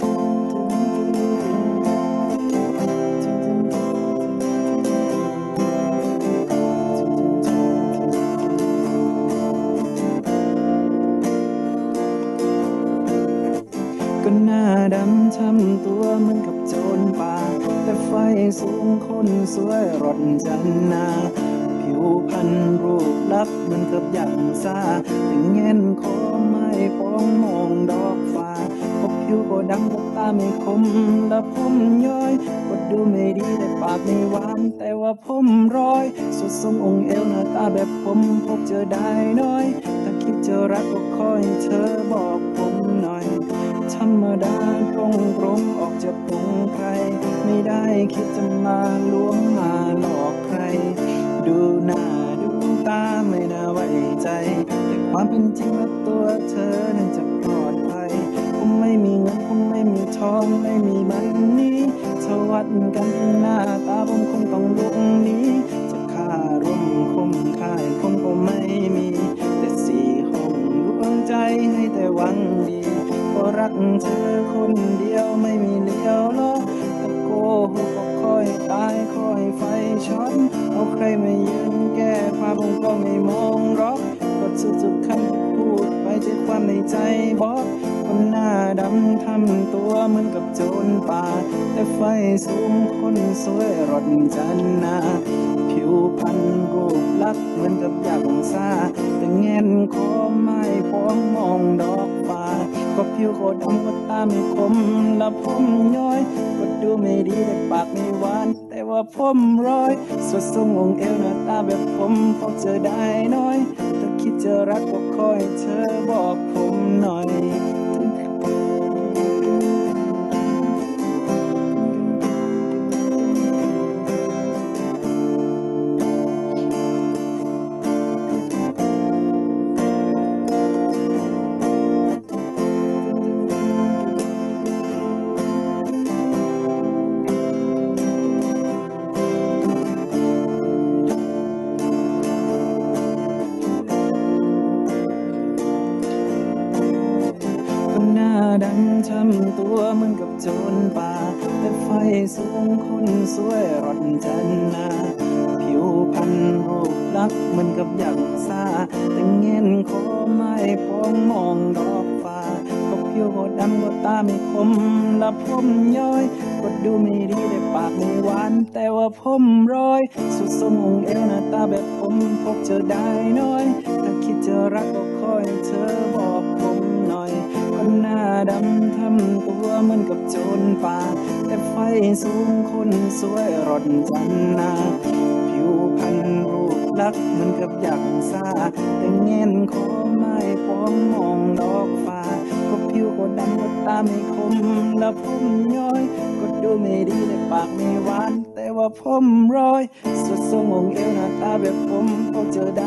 ก็หน้าดำทำตัวเหมือนกับโจรป่า แต่ไฟสูงคนสวยรถจันนา ผิวพรรณรูปลักษณ์เหมือนกับอย่างซาแต่เงินคอไม่ปองมองดอกฟ้าพบผิวก็ดำก็ตาไม่คมและผมย้อยก็ดูไม่ดีแต่ปากไม่หวานแต่ว่าผมร้อย สุดทรงองค์เอวหน้าตาแบบผมพบเจอได้น้อย ถ้าคิดจะรักก็คอยเธอบอกผมหน่อย ธรรมดาตรงตรงๆออกจากปงใคร ไม่ได้คิดจะมาล้วงมาหลอกใคร ดูหน้าดูตาไม่น่าไว้ใจ แต่ความเป็นจริงแล้วตัวเธอนั้นจะปลอดภัยผมไม่มีเงินผมไม่มีทองไม่มีมันนี้ถวัดกันที่หน้าตาผมคงต้องลุกนี้จะค่ารวมคมค่ายผมก็ไม่มี แต่สี่ห้องดวงใจให้แต่หวังดีก็รักเธอคนเดียวไม่มีเลี้ยวล้อ ใครมายืนแก้ผ้าผมก็ไม่มองรอกก็สุดสุดๆคำที่พูดไปใจความในใจบอกคนหน้าดำทำตัวเหมือนกับโจรป่า แต่ไฟสูงคนสวยรถจันนาผิวพรรณรูปลักษณ์เหมือนกับยากซาแต่เงินคอไม่พองมองดอกฟ้าก็ผิวโคดำก็ตาไม่คมและผมย้อย ก็ดูไม่ดีแต่ปากไม่หวาน ว่าผมร้อยสวดทรงองเอวหน้าตาแบบผมพบเจอได้น้อย ถ้าคิดจะรักก็คอยเธอบอกผม หน้าดำทำตัวเหมือนกับโจรป่า แต่ไฟสูงคนสวยรถจันนาผิวพรรณรูปลักษณ์เหมือนกับอย่างซาแต่เงินคอไม่พองมองดอกฟ้าก็ผิวก็ดำก็ตาไม่คมและผมย้อยก็ดูไม่ดีแต่ปากไม่หวาน แต่ว่าผมร้อย สุดทรงองเอวหน้าตาแบบผมพบเจอได้น้อย ถ้าคิดจะรักก็คอยเธอ ดำทำตัวเหมือนกับโจรป่า แต่ไฟสูงคนสวยรถจันนาผิวพรรณรูปลักษณ์เหมือนกับอยากซาแต่เงินคอไม่พองมองดอกฟ้าก็ผิวก็ดำก็ตาไม่คมและผมย้อยก็ดูไม่ดีแต่ปากไม่หวาน แต่ว่าผมร้อย สุดทรงองเอวหน้าตาแบบผมพบเจอด